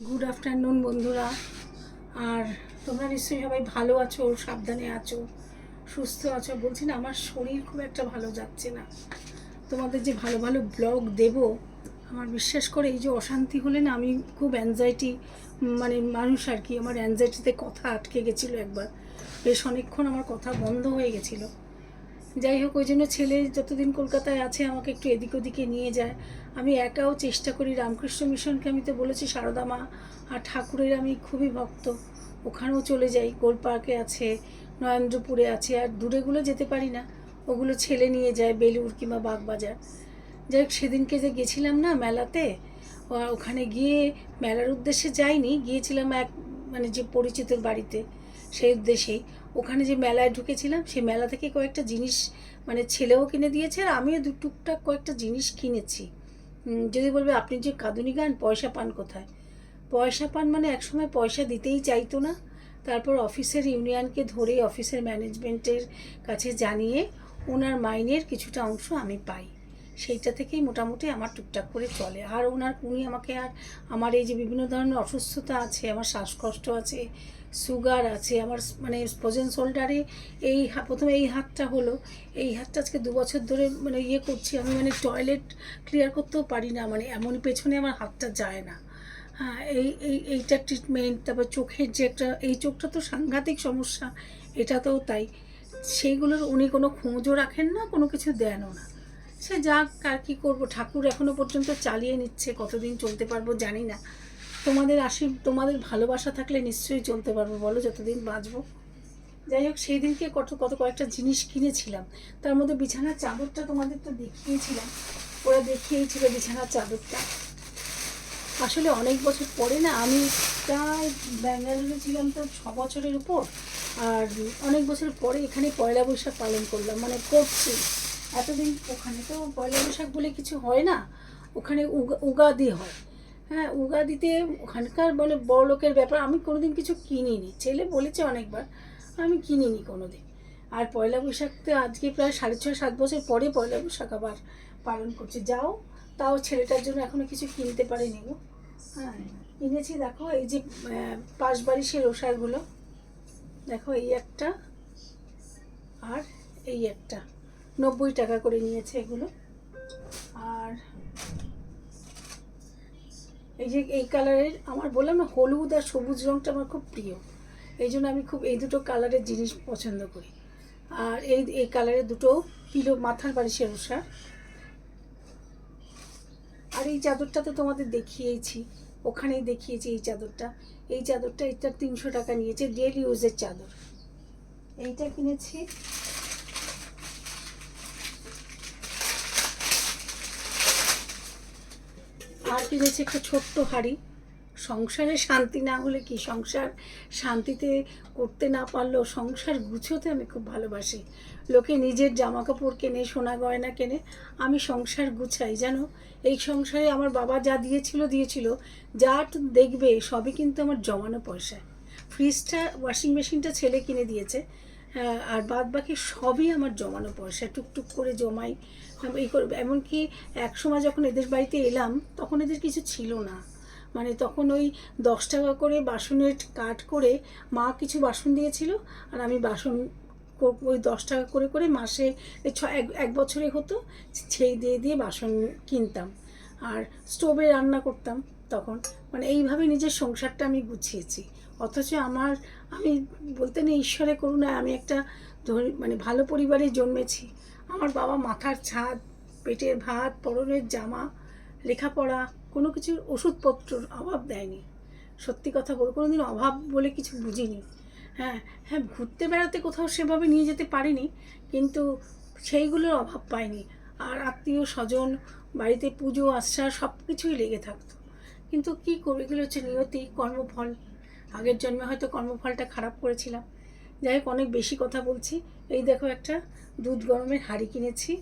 Good afternoon বন্ধুরা। আর তোমরা নিশ্চয়ই সবাই ভালো আছো, সাবধানে আছো, সুস্থ আছো। বলছি না, আমার শরীর খুব একটা ভালো যাচ্ছে না। তোমাদের যে ভালো ভালো ব্লগ দেব, আমার বিশ্বাস করে এই যে অশান্তি হলে না আমি খুব অ্যাংজাইটি মানে মানুষ আর কি, আমার অ্যাংজাইটিতে কথা আটকে গেছিল একবার। বেশ অনেকক্ষণ আমার কথা বন্ধ হয়ে গেছিল। যাই হোক, ওই জন্য ছেলে যতদিন কলকাতায় আছে, আমাকে একটু এদিক ওদিকে নিয়ে যায়। আমি একাও চেষ্টা করি রামকৃষ্ণ মিশনকে আমি তো বলেছি, সারদা মা আর ঠাকুরের আমি খুবই ভক্ত। ওখানেও চলে যাই গোল পার্কে আছে নরেন্দ্রপুরে আছে, আর দূরেগুলো যেতে পারি না। ওগুলো ছেলে নিয়ে যায় বেলুর কিংবা বাগবাজার। যাই হোক, সেদিনকে যে গেছিলাম না মেলাতে ওখানে গিয়ে মেলার উদ্দেশ্যে যাইনি, গিয়েছিলাম এক মানে যে পরিচিতর বাড়িতে, সেই উদ্দেশ্যেই। ওখানে যে মেলায় ঢুকেছিলাম, সেই মেলা থেকে কয়েকটা জিনিস মানে ছেলেও কিনে দিয়েছে আর আমিও দু টুকটাক কয়েকটা জিনিস কিনেছি। যদি বলবে, আপনি যে কাঁদুনি গান, পয়সা পান কোথায়? পয়সা পান মানে একসময় পয়সা দিতেই চাইতো না। তারপর অফিসের ইউনিয়নকে ধরে, অফিসের ম্যানেজমেন্টের কাছে জানিয়ে ওনার মাইনের কিছুটা অংশ আমি পাই। সেইটা থেকেই মোটামুটি আমার টুকটাক করে চলে। আর ওনার উনি আমাকে আর আমার এই যে বিভিন্ন ধরনের অসুস্থতা আছে, আমার শ্বাসকষ্ট আছে, সুগার আছে, আমার মানে স্পোজেন শোল্ডারে এই প্রথমে এই হাতটা হলো। এই হাতটা আজকে দু বছর ধরে মানে ইয়ে করছি, আমি মানে টয়লেট ক্লিয়ার করতেও পারি না মানে এমন পেছনে আমার হাতটা যায় না। হ্যাঁ এই এই এইটার ট্রিটমেন্ট, তারপর চোখের যে একটা, এই চোখটা তো সাংঘাতিক সমস্যা এটা তো তাই। সেইগুলোর উনি কোনো খোঁজও রাখেন না, কোনো কিছু দেনও না। সে যাক আর কী করব? ঠাকুর এখনও পর্যন্ত চালিয়ে নিচ্ছে, কতদিন চলতে পারব জানি না। তোমাদের আশী তোমাদের ভালোবাসা থাকলে নিশ্চয়ই চলতে পারব, বলো যতদিন বাঁচবো। যাই হোক, সেই দিনকে কত কত কয়েকটা জিনিস কিনেছিলাম। তার মধ্যে বিছানার চাদরটা তোমাদের তো দেখিয়েছিলাম। ওরা দেখিয়েছিল বিছানার চাদরটা। আসলে অনেক বছর পরে না, আমি প্রায় ব্যাঙ্গালোরে ছিলাম তো ছ বছরের উপর। আর অনেক বছর পরে এখানে পয়লা বৈশাখ পালন করলাম মানে করছি। এতদিন ওখানে তো পয়লা বৈশাখ বলে কিছু হয় না। ওখানে উগা উগাদি হয়। হ্যাঁ উগাদিতে ওখানকার বলে বড় লোকের ব্যাপার আমি কোনোদিন কিছু কিনিনি। ছেলে বলেছে অনেকবার, আমি কিনিনি কোনোদিন। আর পয়লা বৈশাখতে আজকে প্রায় সাড়ে ছয়, সাত বছর পরে পয়লা বৈশাখ আবার পালন করছে। যাও, তাও ছেলেটার জন্য এখনও কিছু কিনতে পারিনি গো। হ্যাঁ কিনেছি দেখো, এই যে পাশ বারিশের ওষারগুলো। দেখো, এই একটা আর এই একটা। নব্বই টাকা করে নিয়েছে এগুলো। আর এই যে এই কালারের, আমার বললাম না, হলুদ আর সবুজ রঙটা আমার খুব প্রিয়। এই জন্য আমি খুব এই দুটো কালারের জিনিস পছন্দ করি। আর এই এই কালারের দুটো পিলো মাথার বালিশের ওষা আর এই চাদরটা তো তোমাদের দেখিয়েছি, ওখানেই দেখিয়েছি এই চাদরটা। এই চাদরটা এটা তিনশো টাকা নিয়েছে ডেলি ইউজের চাদর। এইটা কিনেছি আর কিনেছি একটা ছোট্ট হাড়ি। সংসারে শান্তি না হলে কি? সংসার শান্তিতে করতে না পারলেও সংসার গুছোতে আমি খুব ভালোবাসি। লোকে নিজের জামা কাপড় কেনে, সোনা গয়না কেনে, আমি সংসার গুছাই। জানো, এই সংসারে আমার বাবা যা দিয়েছিল দিয়েছিল। যা দেখবে সবই কিন্তু আমার জমানো পয়সা ফ্রিজটা ওয়াশিং মেশিনটা ছেলে কিনে দিয়েছে। আর বাদ বাকি সবই আমার জমানো পয়সা, টুকটুক করে জমাই এই করে এমনকি এক সময় যখন এদের বাড়িতে এলাম, তখন এদের কিছু ছিল না। মানে তখন ওই দশ টাকা করে বাসনের কাট করে মা কিছু বাসন দিয়েছিল, আর আমি বাসন ওই দশ টাকা করে করে মাসে ছ এক এক বছরে হতো, সেই দিয়ে দিয়ে বাসন কিনতাম। আর স্টোভে রান্না করতাম তখন। মানে এইভাবে নিজের সংসারটা আমি গুছিয়েছি। অথচ আমার, আমি বলতে নেই ঈশ্বরে করুণা আমি একটা মানে ভালো পরিবারে জন্মেছি। আমার বাবা মাথার ছাদ, পেটের ভাত, পরনের জামা, লেখাপড়া, কোনো কিছুর ওষুধপত্রর অভাব দেয়নি। সত্যি কথা বল কোনো দিন অভাব বলে কিছু বুঝিনি। হ্যাঁ হ্যাঁ ঘুরতে বেড়াতে কোথাও সেভাবে নিয়ে যেতে পারিনি, কিন্তু সেইগুলোর অভাব পাইনি। আর আত্মীয় স্বজন, বাড়িতে পুজো আশ্রা সব কিছুই লেগে থাকতো। কিন্তু কী করবে, এগুলো হচ্ছে নিয়তি, কর্মফল। আগের জন্মে হয়তো কর্মফলটা খারাপ করেছিলাম। যাই হোক, অনেক বেশি কথা বলছি। এই দেখো একটা দুধ গরমের হাঁড়ি কিনেছি।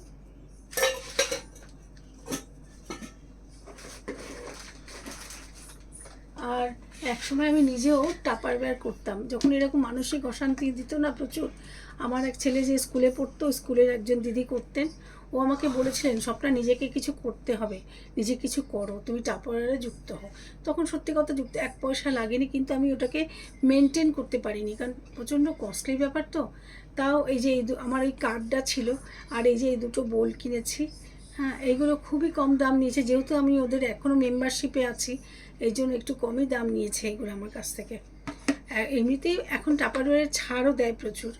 আর একসময় আমি নিজেও টাপার বের করতাম। যখন এরকম মানসিক অশান্তি দিত না প্রচুর, আমার এক ছেলে যে স্কুলে পড়তো স্কুলের একজন দিদি করতেন ও আমাকে বলেছিলেন, সবটা নিজেকে কিছু করতে হবে, নিজে কিছু করো, তুমি টাপরে যুক্ত হও। তখন সত্যি কথা যুক্ত, এক পয়সা লাগেনি, কিন্তু আমি ওটাকে মেনটেন করতে পারিনি, কারণ প্রচণ্ড কস্টলি ব্যাপার তো। তাও এই যে এই আমার এই কার্ডটা ছিল, আর এই যে এই দুটো বোল কিনেছি হ্যাঁ এইগুলো খুবই কম দাম নিয়েছে, যেহেতু আমি ওদের এখনও মেম্বারশিপে আছি, এই জন্য একটু কমই দাম নিয়েছে এগুলো আমার কাছ থেকে। এমনিতেই এখন টাপারওয়ারের ছাড়ও দেয় প্রচুর।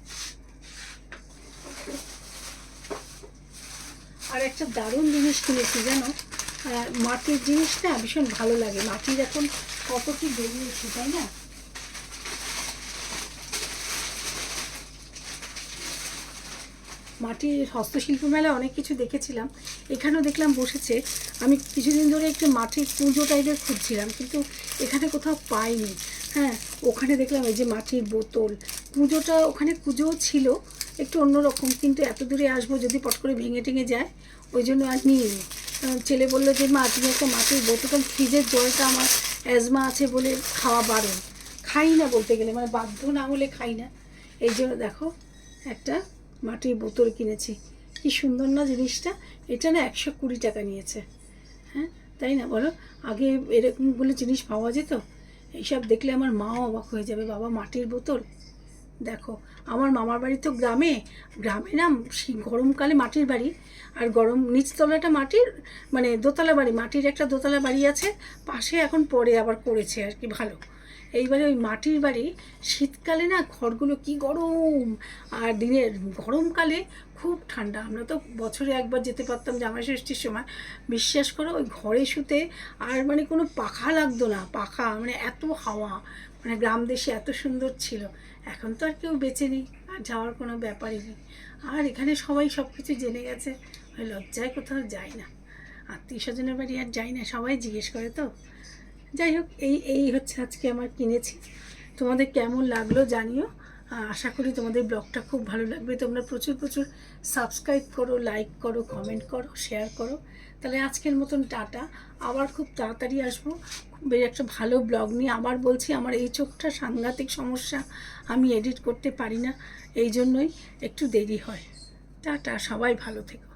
আর একটা দারুণ জিনিস কিনেছি আহ, মাটির জিনিসটা ভীষণ ভালো লাগে। মাটির এখন কত কি বেরিয়েছে তাই না? মাটির হস্তশিল্প মেলা অনেক কিছু দেখেছিলাম। এখানেও দেখলাম বসেছে। আমি কিছুদিন ধরে একটু মাটির পুজো টাইপের খুঁজছিলাম কিন্তু এখানে কোথাও পাইনি। হ্যাঁ ওখানে দেখলাম এই যে মাটির বোতল। পুজোটা ওখানে পুজোও ছিল একটু অন্যরকম, কিন্তু এত দূরে আসব যদি পট করে ভেঙে টেঙে যায়, ওই জন্য আর নিইনি। কারণ ছেলে বলল যে, মা, তুমি একটা মাটির বোতল ফ্রিজের জলটা আমার অ্যাজমা আছে বলে খাওয়া বারণ। খাই না বলতে গেলে মানে বাধ্য না হলে খাই না। এই জন্য দেখো, একটা মাটির বোতল কিনেছি। কি সুন্দর না জিনিসটা? এটা না একশো কুড়ি টাকা নিয়েছে। হ্যাঁ তাই না? বলো, আগে এরকম বলে জিনিস পাওয়া যেত? এইসব দেখলে আমার মাও অবাক হয়ে যাবে, বাবা, মাটির বোতল? দেখো, আমার মামার বাড়ি তো গ্রামে গ্রামে না, সেই গরমকালে মাটির বাড়ি। আর গরম, নিচতলাটা মাটির মানে দোতলা বাড়ি, মাটির একটা দোতলা বাড়ি আছে, পাশে এখন পরে আবার করেছে আর কি, ভালো। এইবারে ওই মাটির বাড়ি, শীতকালে না ঘরগুলো কি গরম, আর দিনের গরমকালে খুব ঠান্ডা। আমরা তো বছরে একবার যেতে পারতাম জামাই ষষ্ঠীর সময়। বিশ্বাস করো, ওই ঘরে শুতে আর মানে কোনো পাখা লাগতো না, পাখা মানে এত হাওয়া মানে গ্রাম দেশে এত সুন্দর ছিল। এখন তো আর কেউ বেঁচে নেই, আর যাওয়ার কোনো ব্যাপারই নেই। আর এখানে সবাই সব কিছু জেনে গেছে লজ্জায় কোথাও যায় না। আত্মীয় স্বজনের বাড়ি আর যাই না, সবাই জিজ্ঞেস করে তো। যাই হোক, এই এই হচ্ছে আজকে আমার কিনেছি। তোমাদের কেমন লাগল জানিও। আশা করি তোমাদের ব্লগটা খুব ভালো লাগবে। তোমরা প্রচুর প্রচুর সাবস্ক্রাইব করো লাইক করো কমেন্ট করো শেয়ার করো। তাহলে আজকের মতন টাটা। আবার খুব তাড়াতাড়ি আসব। বেশ একটা ভালো ব্লগ নিয়ে। আবার বলছি, আমার এই চোখটা সাংঘাতিক সমস্যা। আমি এডিট করতে পারি না। এই জন্যই একটু দেরি হয়। টাটা, সবাই ভালো থেকো।